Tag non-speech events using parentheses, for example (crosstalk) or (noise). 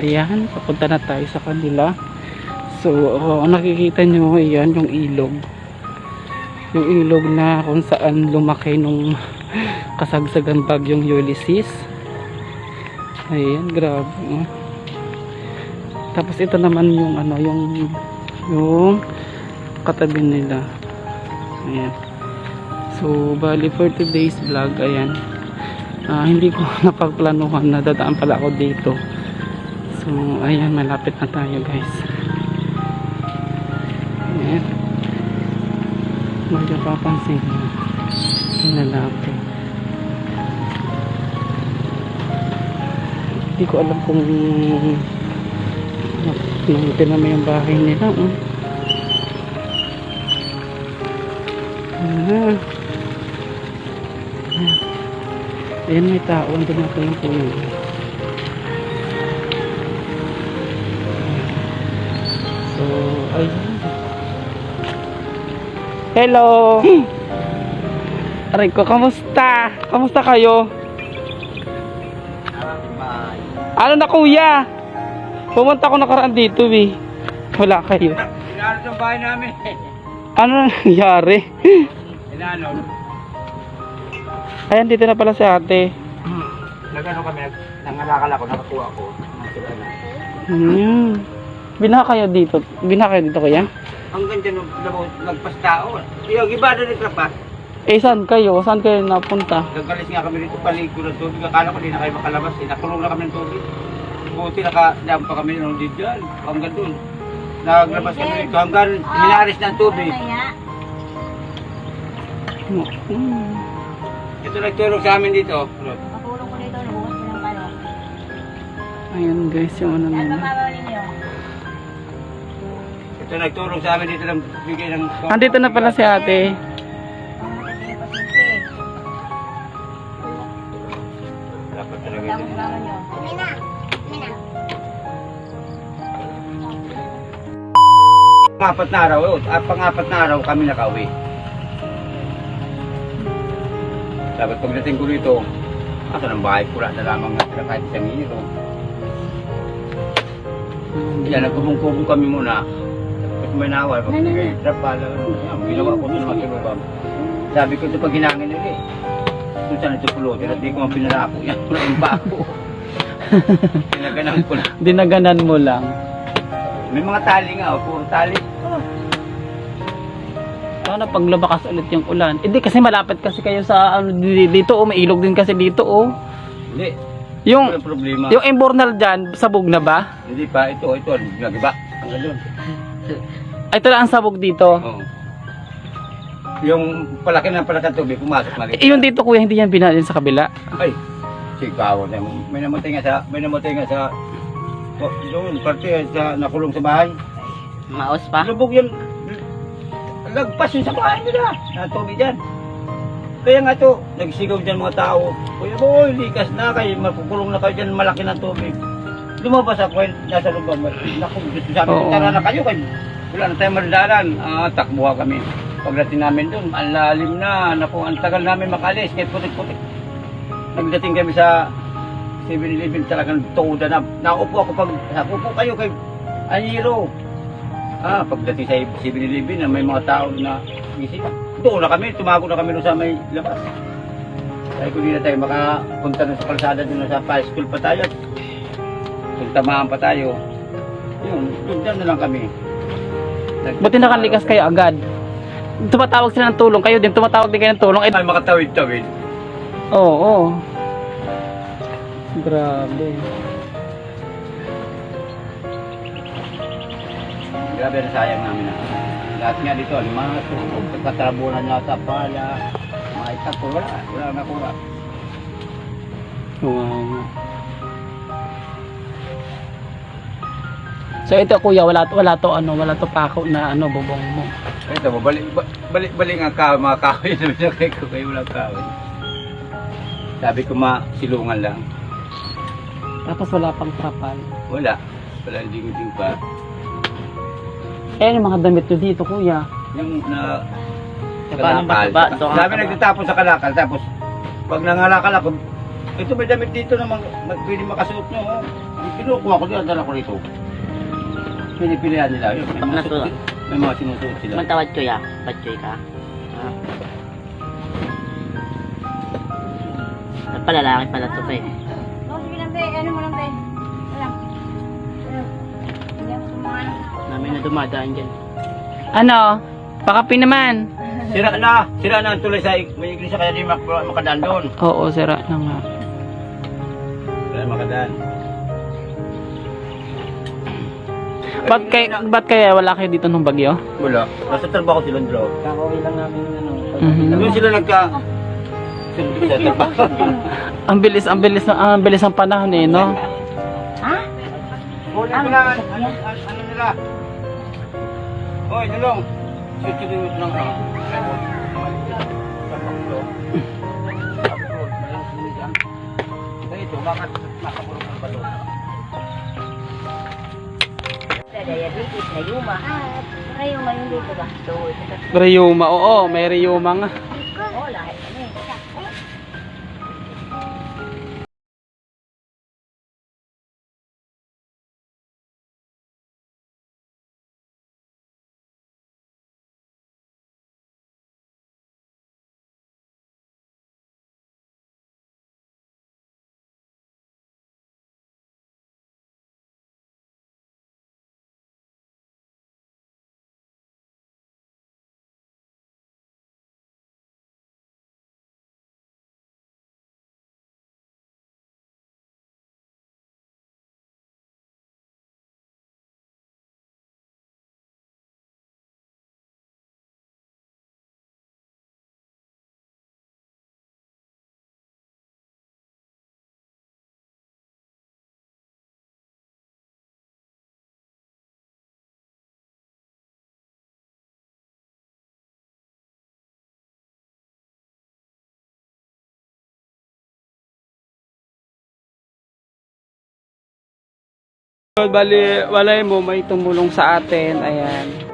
ayan, papunta na tayo sa kanila. So, uh, nakikita nyo, ayan, yung ilog. Yung ilog na kung saan lumaki nung (laughs) kasagsagan bagyong Ulysses. Ayan, grabe. oh. Tapos ito naman yung ano, yung yung katabi nila. Ayan. So, bali for today's vlog, ayan. Ah, hindi ko (laughs) napagplanuhan na dadaan pala ako dito. So, ayan, malapit na tayo guys. Ayan. Medyo papansin mo. Malapit. Hindi ko alam kung nung tinama yung bahay nila. Oh. Ah. Ayan, may tao. Andun na yung puno. Ayun. Hello! (gasps) Aray ko, kamusta? Kamusta kayo? Ano na kuya? Pumunta ko nakaraan dito eh. Wala kayo. Inano yung bahay namin. Ano na nangyari? (laughs) Inano. Ayan, dito na pala si ate. Nagano kami, nangalakal ako, nakakuha ko. Nasira na. Hmm. Binaha kayo dito. Binaha kayo dito kuya? Ang ganda nung labo- nagpastao. Yung iba na rin pa. Eh, saan kayo? Saan kayo napunta? Nagalis nga kami dito, paligo ng tubig. Akala ko di na kayo makalabas. Eh. Nakulong na kami ng tubig. Buti nakadam pa kami nung di dyan. Hanggang dun. Naglabas kami dito hanggang minaris ng tubig. Hmm. Ito nagtulog sa amin dito. Lord. Patulong ko dito, nabukas ko ng kano. Ayan guys, yung ano Ano nila. Ito nagtulong sa amin dito ng bigay ng... Andito na pala si ate. Dapat talaga yun. Mina! Mina! Pangapat na araw, oh, ah, pangapat na araw kami nakauwi. Dapat pagdating ko rito, asa ng bahay ko, na lamang natira kahit isang hiro. Yan, nagkubong-kubong kami muna. Tapos may nawal, pag nag-trap ano, yan, ginawa ko ito naman kinubam. Sabi ko ito pag hinangin nila eh. Kung saan ito pulutin, at di ko man pinarako yan, wala yung bako. Pinaganan (laughs) ko na. Dinaganan mo lang. May mga tali nga, oh, puro tali. Sana pag lumakas ulit yung ulan. Hindi kasi malapit kasi kayo sa ano di- dito oh, may ilog din kasi dito oh. Hindi, Yung walang problema. yung imbornal diyan, sabog na ba? Hindi pa, ito, ito, nagiba. Ang ganun. (laughs) Ay, ito lang ang sabog dito. Oo. Yung palaki ng palaki ng tubig, pumasok na rin. Eh, yung dito kuya, hindi yan binalin sa kabila. Ay, sigaw na. May namatay nga sa, may namatay nga sa, oh, doon, parte sa nakulong sa bahay. Maos pa? Lubog yun. Lagpas yun sa bahay nila. Na tubig dyan. Kaya nga to, nagsigaw dyan mga tao. Kuya boy, likas na kayo, makukulong na kayo dyan, malaki ng tubig. Lumabas ako, nasa lubang. Naku, gusto sabi ko, Oo. tara na kayo, kayo. Wala na tayong madadaran. Ah, takbuha kami. Pagdating namin dun, ang lalim na. Naku, ang tagal namin makalis, kahit putik-putik. Nagdating kami sa 7-Eleven talagang tuda na. Naupo ako pag, upo kayo kay Aniro. Ah, pagdating sa 7-Eleven na may mga tao na gising. Doon na kami, tumago na kami doon sa may labas. Sabi ko, di na tayo makapunta na sa kalsada doon na sa high school pa tayo. Kung tamaan pa tayo. Yun, doon na lang kami. Buti nakalikas kayo agad. Tumatawag sila ng tulong. Kayo din, tumatawag din kayo ng tulong. Eh, Ay, makatawid-tawid. Oo, oo. Grabe. Grabe na sayang namin na. Lahat nga dito, mga tuhog, pagkatarabunan yata pala, mga itakot, wala, wala nakuha. Wow. So ito kuya, wala to, wala to ano, wala to pako na ano bubong mo. Ito, balik, balik, balik ang kahoy, mga kahoy (laughs) na binakay ko kayo, walang kahoy. Sabi ko, masilungan lang. Tapos wala pang trapal. Wala. Wala, ding-ding pa. Eh, yung mga damit nyo dito kuya. Yung na... Eh, ba- kalakal. ba- doon ka Sabi ba? nagtatapos sa kalakal, tapos pag nangalakal ako, Ito may damit dito na mag, mag, pwede makasuot nyo. Oh. Kinukuha ko dito, dala ko rito. Pinipilihan nila. Yun, may, mga may mga sinusuot sila. Mantawad ko ya. Batchoy ka. Ah. At pala, lalaki pala to pa eh. No, sige lang, be. Ano mo lang. Wala. Ano? Sumano. Namin na dumadaan dyan. Ano? Pakapi naman. (laughs) Sira na, sira na ang tulay sa may iglesia kaya di mak makadaan doon. Oo, sira na nga. Kaya makadaan. Ba't, kay, ba't kaya wala kayo dito nung bagyo? Wala. Nasa trabaho sila draw. Kakauwi lang namin ano. Mhm. Doon sila nagka... Sila sa trabaho. Ang bilis, ang bilis, ang bilis ng panahon eh, no? Ha? Kunin ko lang, ano, ano, ano nila? Hoy, dulong. Susunod lang ako. Ito, bakit nakakulong ang bato? Daya dito, sa Yuma. Ah, sa Yuma yung dito ba? Rayuma, oo, may Rayuma nga. Bali, walay mo, may tumulong sa atin. Ayan.